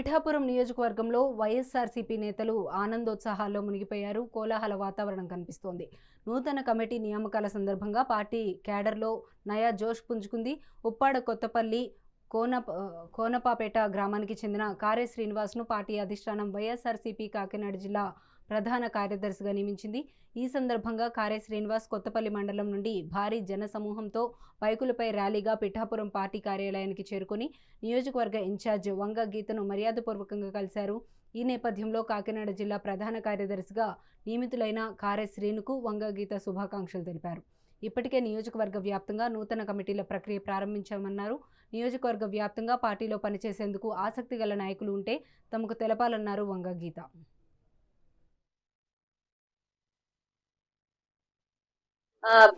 పిఠాపురం నియోజకవర్గంలో వైఎస్ఆర్సీపీ నేతలు ఆనందోత్సాహాల్లో మునిగిపోయారు. కోలాహల వాతావరణం కనిపిస్తోంది. నూతన కమిటీ నియామకాల సందర్భంగా పార్టీ క్యాడర్లో నయా జోష్ పుంజుకుంది. ఉప్పాడ కొత్తపల్లి కోన కోనపాపేట గ్రామానికి చెందిన కారే శ్రీనివాస్ను పార్టీ అధిష్టానం వైఎస్ఆర్సీపీ కాకినాడ జిల్లా ప్రధాన కార్యదర్శిగా నియమించింది. ఈ సందర్భంగా కారే శ్రీనివాస్ కొత్తపల్లి మండలం నుండి భారీ జన సమూహంతో బైకులపై ర్యాలీగా పిఠాపురం పార్టీ కార్యాలయానికి చేరుకుని నియోజకవర్గ ఇన్ఛార్జ్ వంగ గీతను మర్యాదపూర్వకంగా కలిశారు. ఈ నేపథ్యంలో కాకినాడ జిల్లా ప్రధాన కార్యదర్శిగా నియమితులైన కారే శ్రీనుకు వంగ గీత శుభాకాంక్షలు తెలిపారు. ఇప్పటికే నియోజకవర్గ వ్యాప్తంగా నూతన కమిటీల ప్రక్రియ ప్రారంభించామన్నారు. నియోజకవర్గ వ్యాప్తంగా పార్టీలో పనిచేసేందుకు ఆసక్తి గల నాయకులు ఉంటే తమకు తెలపాలన్నారు వంగ గీత.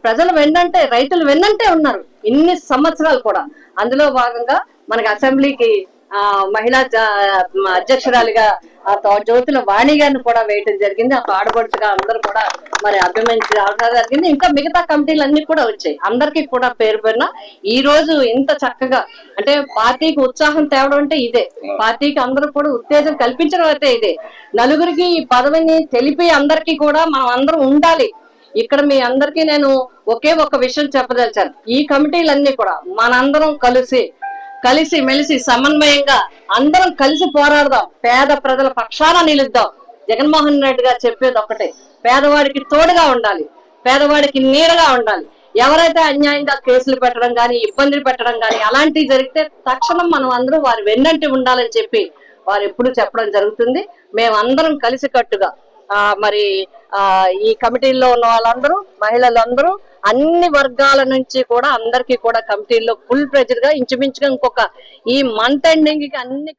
ప్రజలు వెన్నంటే రైతులు వెన్నంటే ఉన్నారు ఇన్ని సంవత్సరాలు కూడా. అందులో భాగంగా మనకి అసెంబ్లీకి ఆ మహిళా అధ్యక్షురాలుగా అధ్యక్షురాలిగా ఆ జ్యోతుల వాణి గారిని కూడా వేయటం జరిగింది. ఆ ఆడపడుచుగా అందరూ కూడా మరి అభిమానించి రావడం జరిగింది. ఇంకా మిగతా కమిటీలు అన్ని కూడా వచ్చాయి. అందరికీ కూడా పేరు పేరున ఈ రోజు ఇంత చక్కగా అంటే పార్టీకి ఉత్సాహం తేవడం అంటే ఇదే. పార్టీకి అందరూ కూడా ఉత్తేజం కల్పించడం అయితే ఇదే. నలుగురికి ఈ పదవిని తెలిపి అందరికీ కూడా మనం అందరం ఉండాలి. ఇక్కడ మీ అందరికీ నేను ఒకే ఒక విషయం చెప్పదలిచాను. ఈ కమిటీలన్నీ కూడా మనందరం కలిసి కలిసి మెలిసి సమన్వయంగా అందరం కలిసి పోరాడదాం. పేద ప్రజల పక్షాన నిలుద్దాం. జగన్మోహన్ రెడ్డి గారు చెప్పేది ఒకటే పేదవాడికి తోడుగా ఉండాలి పేదవాడికి నీడగా ఉండాలి. ఎవరైతే అన్యాయంగా కేసులు పెట్టడం కానీ ఇబ్బందులు పెట్టడం కానీ అలాంటివి జరిగితే తక్షణం మనం అందరూ వారి వెన్నంటి ఉండాలని చెప్పి వారు ఎప్పుడు చెప్పడం జరుగుతుంది. మేమందరం కలిసికట్టుగా మరి ఆ ఈ కమిటీల్లో ఉన్న వాళ్ళందరూ మహిళలందరూ అన్ని వర్గాల నుంచి కూడా అందరికీ కూడా కమిటీల్లో ఫుల్ ప్రెజర్గా ఇంచుమించుగా ఇంకొక ఈ మంత్ ఎండింగ్కి అన్ని